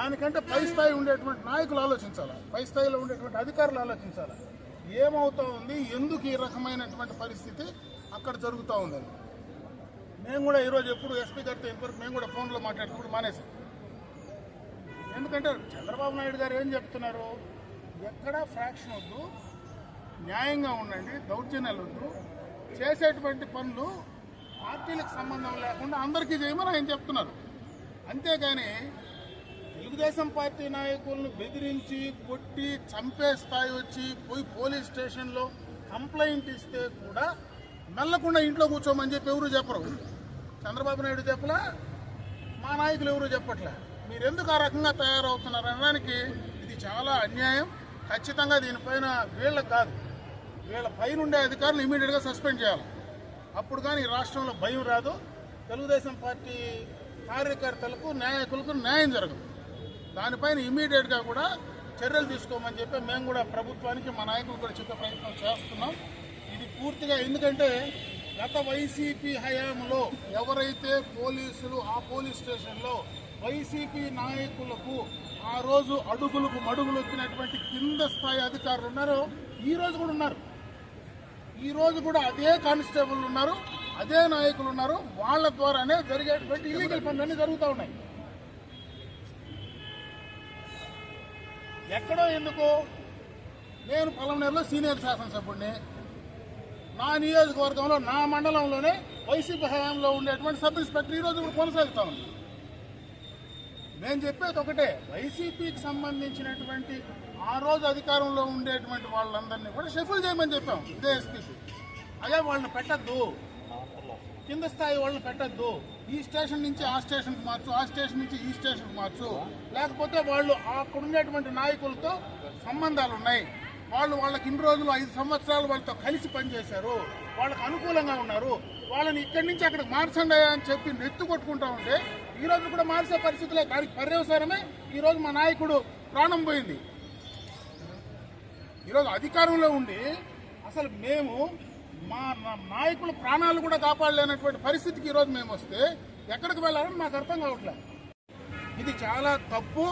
దానికంటే పై స్థాయి ఉండేటువంటి నాయకులు ఆలోచించాలి? పై స్థాయిలో ఉండేటువంటి అధికారులు ఆలోచించాలి? ఏమవుతా ఉంది? ఎందుకు ఈ రకమైనటువంటి పరిస్థితి అక్కడ జరుగుతూ ఉందని? మేము కూడా ఈరోజు ఎప్పుడు ఎస్పీ గారితో ఇంతవరకు మేము కూడా ఫోన్లో మాట్లాడుకుంటూ మానేసాం. ఎందుకంటే చంద్రబాబు నాయుడు గారు ఏం చెప్తున్నారు? ఎక్కడా ఫ్రాక్షన్ వద్దు న్యాయంగా ఉండండి దౌర్జన్యాలు వద్దు చేసేటువంటి పనులు పార్టీలకు సంబంధం లేకుండా అందరికీ చేయమని ఆయన చెప్తున్నారు. అంతేగాని తెలుగుదేశం పార్టీ నాయకులను బెదిరించి కొట్టి చంపే స్థాయి వచ్చి పోయి పోలీస్ స్టేషన్లో కంప్లైంట్ ఇస్తే కూడా మెల్లకుండా ఇంట్లో కూర్చోమని చెప్పి ఎవరు చెప్పరు. చంద్రబాబు నాయుడు చెప్పలా మా నాయకులు ఎవరు చెప్పట్లే? మీరెందుకు ఆ రకంగా తయారవుతున్నారు అనడానికి ఇది చాలా అన్యాయం. ఖచ్చితంగా దీనిపైన వీళ్ళకి కాదు వీళ్ళ పైన ఉండే అధికారులు ఇమీడియట్గా సస్పెండ్ చేయాలి. అప్పుడు కానీ ఈ రాష్ట్రంలో భయం రాదు. తెలుగుదేశం పార్టీ కార్యకర్తలకు నాయకులకు న్యాయం జరగదు. దానిపైన ఇమీడియట్గా కూడా చర్యలు తీసుకోమని చెప్పి మేము కూడా ప్రభుత్వానికి మా నాయకులు కూడా చెప్పే ప్రయత్నం చేస్తున్నాం. ఇది పూర్తిగా ఎందుకంటే గత వైసీపీ హయాంలో ఎవరైతే పోలీసులు ఆ పోలీస్ స్టేషన్లో వైసీపీ నాయకులకు ఆ రోజు అడుగులకు మడుగులు వచ్చినటువంటి కింద స్థాయి అధికారులు ఉన్నారో ఈ రోజు కూడా ఉన్నారు. ఈ రోజు కూడా అదే కానిస్టేబుల్ ఉన్నారు అదే నాయకులు ఉన్నారు. వాళ్ళ ద్వారానే జరిగేటువంటి ఇల్లీగల్ పనులన్నీ జరుగుతూ ఉన్నాయి. ఎక్కడో ఎందుకు నేను పొలంనేరులో సీనియర్ శాసనసభ్యుడిని. నా నియోజకవర్గంలో నా మండలంలోనే వైసీపీ హయాంలో ఉండేటువంటి సబ్ ఇన్స్పెక్టర్ ఈ రోజు కూడా కొనసాగుతా ఉంది. నేను చెప్పేది ఒకటే వైసీపీకి సంబంధించినటువంటి ఆ రోజు అధికారంలో ఉండేటువంటి వాళ్ళందరినీ కూడా షెఫుల్ చేయమని చెప్పాం ఇదే ఎస్పీకి. అదే వాళ్ళని పెట్టద్దు. కింద స్థాయి వాళ్ళని పెట్టద్దు. ఈ స్టేషన్ నుంచి ఆ స్టేషన్కి మార్చు ఆ స్టేషన్ నుంచి ఈ స్టేషన్కి మార్చు. లేకపోతే వాళ్ళు అక్కడ ఉండేటువంటి నాయకులతో సంబంధాలు ఉన్నాయి. వాళ్ళు వాళ్ళకి ఇన్ని రోజులు ఐదు సంవత్సరాలు వాళ్ళతో కలిసి పనిచేశారు. వాళ్ళకి అనుకూలంగా ఉన్నారు. వాళ్ళని ఇక్కడి నుంచి అక్కడికి మార్చండి అని చెప్పి నెత్తు కొట్టుకుంటా ఉంటే ఈ రోజు కూడా మార్చే పరిస్థితులే దానికి పర్యవసరమే ఈరోజు మా నాయకుడు ప్రాణం పోయింది. ఈరోజు అధికారంలో ఉండి అసలు మేము మా నా నాయకుల ప్రాణాలు కూడా కాపాడలేనటువంటి పరిస్థితికి ఈరోజు మేము వస్తే ఎక్కడికి వెళ్ళాలని మాకు అర్థం కావట్లేదు. ఇది చాలా తప్పు.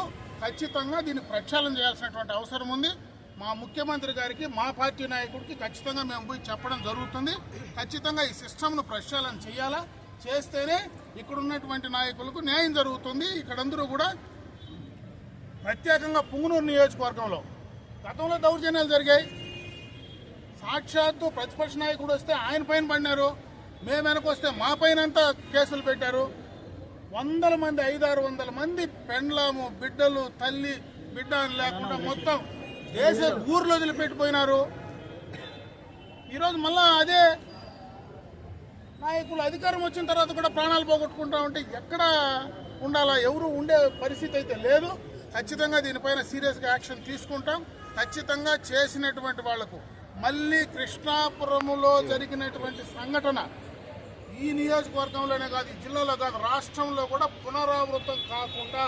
ఖచ్చితంగా దీన్ని ప్రక్షాళన చేయాల్సినటువంటి అవసరం ఉంది. మా ముఖ్యమంత్రి గారికి మా పార్టీ నాయకుడికి ఖచ్చితంగా మేము పోయి చెప్పడం జరుగుతుంది. ఖచ్చితంగా ఈ సిస్టమ్ను ప్రక్షాళన చేయాలా? చేస్తేనే ఇక్కడ ఉన్నటువంటి నాయకులకు న్యాయం జరుగుతుంది. ఇక్కడందరూ కూడా ప్రత్యేకంగా పుంగునూరు నియోజకవర్గంలో గతంలో దౌర్జన్యాలు జరిగాయి. సాక్షాత్తు ప్రతిపక్ష నాయకుడు వస్తే ఆయన పైన పడినారు. మేము వెనకొస్తే మా పైన అంతా కేసులు పెట్టారు. వందల మంది ఐదారు వందల మంది పెండ్లాము బిడ్డలు తల్లి బిడ్డ లేకుండా మొత్తం దేశ ఊర్లో వదిలిపెట్టిపోయినారు. ఈరోజు మళ్ళా అదే నాయకులు అధికారం వచ్చిన తర్వాత కూడా ప్రాణాలు పోగొట్టుకుంటా ఉంటే ఎక్కడ ఉండాలా? ఎవరు ఉండే పరిస్థితి అయితే లేదు. ఖచ్చితంగా దీనిపైన సీరియస్గా యాక్షన్ తీసుకుంటాం. ఖచ్చితంగా చేసినటువంటి వాళ్ళకు మళ్ళీ కృష్ణాపురంలో జరిగినటువంటి సంఘటన ఈ నియోజకవర్గంలోనే కాదు ఈ జిల్లాలో కాదు రాష్ట్రంలో కూడా పునరావృతం కాకుండా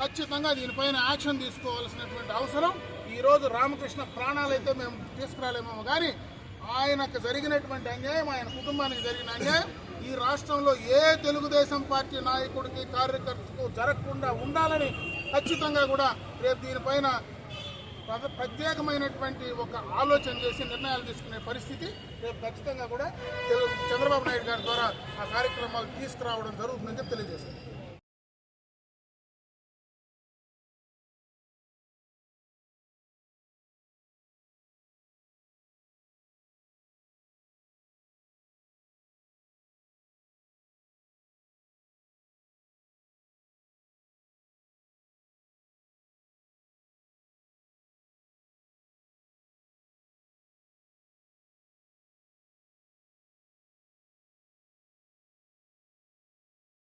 ఖచ్చితంగా దీనిపైన యాక్షన్ తీసుకోవాల్సినటువంటి అవసరం. ఈ రోజు రామకృష్ణ ప్రాణాలైతే మేము తీసుకురాలేమో కానీ ఆయనకు జరిగినటువంటి అన్యాయం ఆయన కుటుంబానికి జరిగిన అన్యాయం ఈ రాష్ట్రంలో ఏ తెలుగుదేశం పార్టీ నాయకుడికి కార్యకర్తకు జరగకుండా ఉండాలని ఖచ్చితంగా కూడా రేపు దీనిపైన ప్రత్యేకమైనటువంటి ఒక ఆలోచన చేసి నిర్ణయాలు తీసుకునే పరిస్థితి రేపు ఖచ్చితంగా కూడా చంద్రబాబు నాయుడు గారి ద్వారా ఆ కార్యక్రమాలు తీసుకురావడం జరుగుతుందని చెప్పి తెలియజేశారు.